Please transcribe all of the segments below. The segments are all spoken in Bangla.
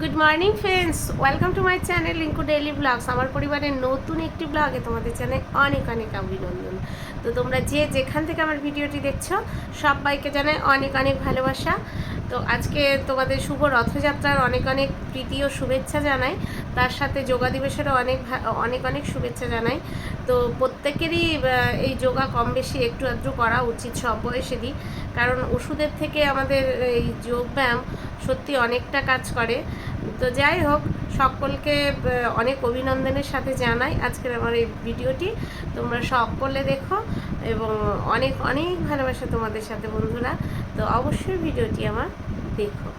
Good morning friends welcome to my channel Linku daily vlogs আমার পরিবারের নতুন একটি ব্লগে তোমাদের চ্যানেল অনেক অনেক অভিনন্দন। তো তোমরা যে যেখান থেকে আমার ভিডিওটি দেখছ, সবাইকে জানাই অনেক অনেক ভালোবাসা। তো আজকে তোমাদের শুভ রথযাত্রার অনেক অনেক প্রীতি ও শুভেচ্ছা জানাই। তার সাথে যোগা দিবসেরও অনেক অনেক অনেক শুভেচ্ছা জানাই। তো প্রত্যেকেরই এই যোগা কম বেশি একটু আধটু করা উচিত সব বয়সেরই। কারণ ওষুধের থেকে আমাদের এই যোগব্যায়াম সত্যি অনেকটা কাজ করে। তো যাই হোক, সকলকে অনেক অভিনন্দনের সাথে জানাই আজকের আমার এই ভিডিওটি। তোমরা সকলে দেখো এবং অনেক অনেক ভালোবাসা তোমাদের সাথে বন্ধুরা। তো অবশ্যই ভিডিওটি আমার দেখো।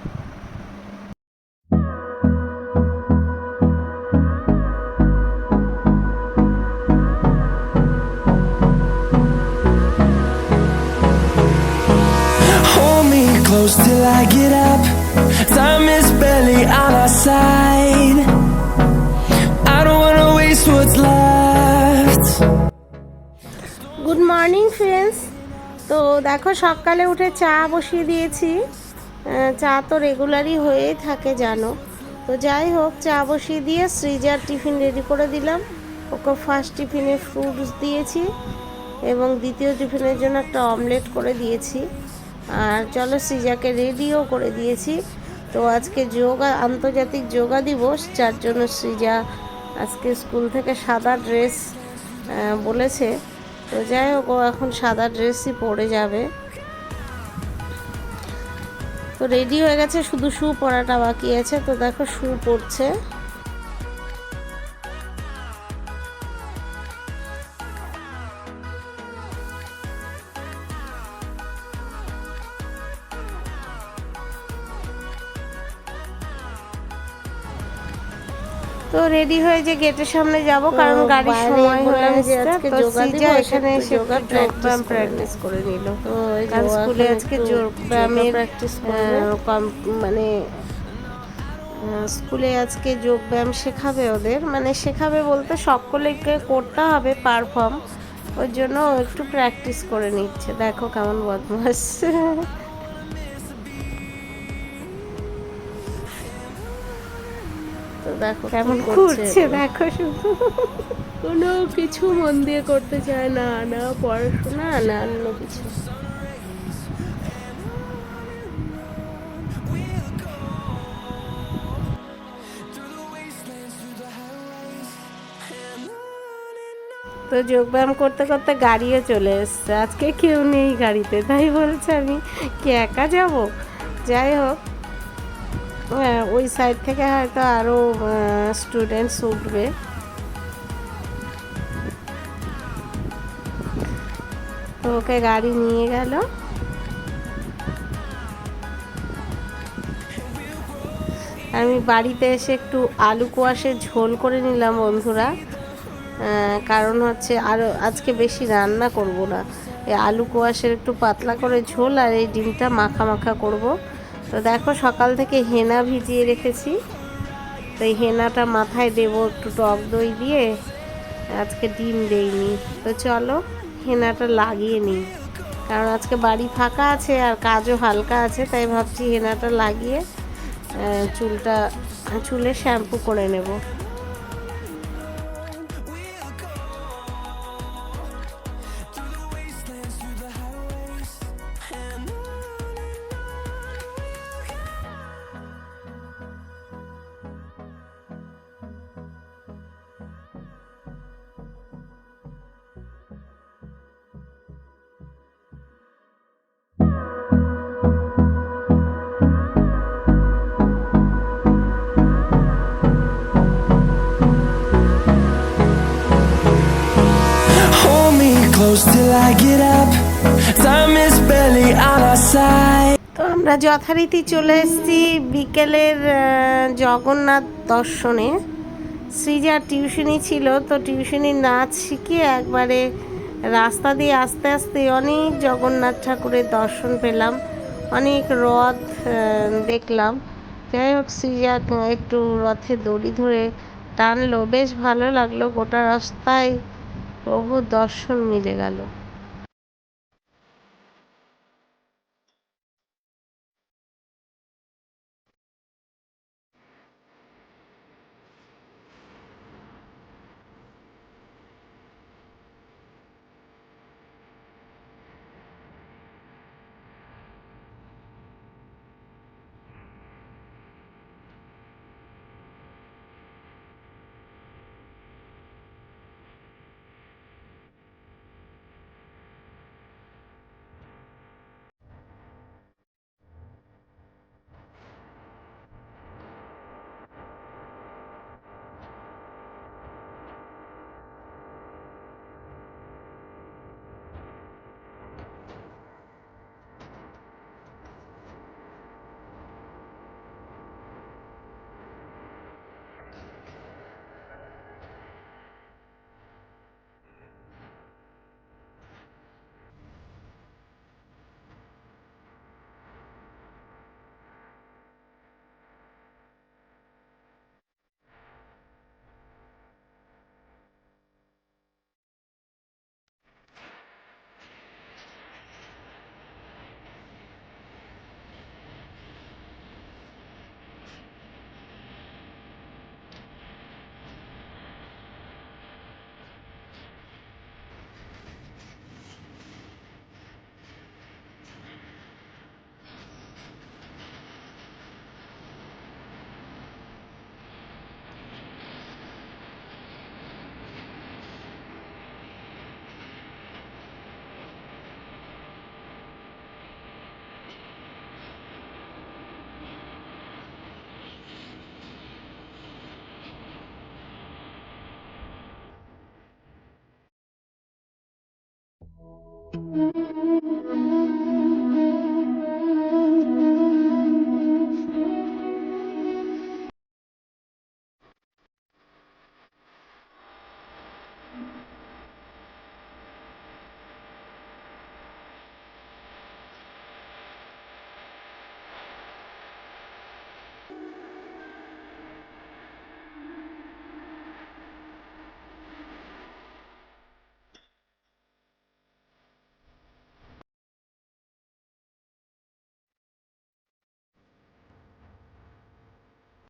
Hold me close till I get up. Time is barely on our side. I don't wanna waste what's left. Good morning friends তো দেখো, সকালে উঠে চা বসিয়ে দিয়েছি চা তো রেগুলারই হয়েই থাকে, জানো তো যাই হোক, চা বসিয়ে দিয়ে সৃজার টিফিন রেডি করে দিলাম ওকে ফার্স্ট টিফিনে ফ্রুটস দিয়েছি এবং দ্বিতীয় টিফিনের জন্য একটা অমলেট করে দিয়েছি আর চলো সৃজাকে রেডিও করে দিয়েছি। তো আজকে যোগা, আন্তর্জাতিক যোগা দিবস, যার জন্য সৃজা আজকে স্কুল থেকে সাদা ড্রেস বলেছে। তো যাই হোক, ও এখন সাদা ড্রেসই পরে যাবে। তো রেডি হয়ে গেছে, শুধু শু পরাটা বাকি আছে। তো দেখো শু পরছে। তো রেডি হয়ে যে গেটের সামনে যাব কারণ গাড়ির সময় হয়ে আসছে। তো যোগা সৃজা এখানে এসে যোগা প্র্যাকটিস করে নিল। তো কারণ স্কুলে আজকে যোগ ব্যায়ামের কম- মানে স্কুলে আজকে যোগ ব্যায়াম শেখাবে ওদের। মানে শেখাবে বলতে সকলকে করতে হবে পারফর্ম ওর জন্য একটু প্র্যাকটিস করে নিচ্ছে। দেখো কেমন বদমাস। দেখো কেমন করছে। দেখো শুধু। কোনো কিছু মন দিয়ে করতে চায় না না পড়াশোনা না অন্য কিছু। তো যোগব্যায়াম করতে করতে গাড়িও চলে এসছে। আজকে কেউ নেই গাড়িতে তাই বলছে আমি কি একা যাব? যাই হোক ওই সাইড থেকে হয়তো আরও স্টুডেন্টস উঠবে। তো ওকে গাড়ি নিয়ে গেল। আমি বাড়িতে এসে একটু আলু কোয়াশের ঝোল করে নিলাম বন্ধুরা। কারণ হচ্ছে আরও আজকে বেশি রান্না করব না। এই আলু কোয়াশের একটু পাতলা করে ঝোল আর এই ডিমটা মাখা মাখা করব। তো দেখো সকাল থেকে হেনা ভিজিয়ে রেখেছি। তো এই হেনাটা মাথায় দেবো একটু টক দই দিয়ে। আজকে ডিম দেইনি। তো চলো হেনাটা লাগিয়ে নিই। কারণ আজকে বাড়ি ফাঁকা আছে আর কাজও হালকা আছে, তাই ভাবছি হেনাটা লাগিয়ে চুলটা, চুলে শ্যাম্পু করে নেব। তো আমরা যথারীতি চলে এসেছি বিকেলের জগন্নাথ দর্শনে। সৃজার টিউশনি ছিল, তো টিউশনি নাচ শিখিয়ে একবারে রাস্তা দিয়ে আস্তে আস্তে অনেক জগন্নাথ ঠাকুরের দর্শন পেলাম, অনেক রথ দেখলাম। যাই হোক, সৃজা একটু রথে দড়ি ধরে টানলো। বেশ ভালো লাগল গোটা রাস্তায়। প্রভুর দর্শন মিলে গেল।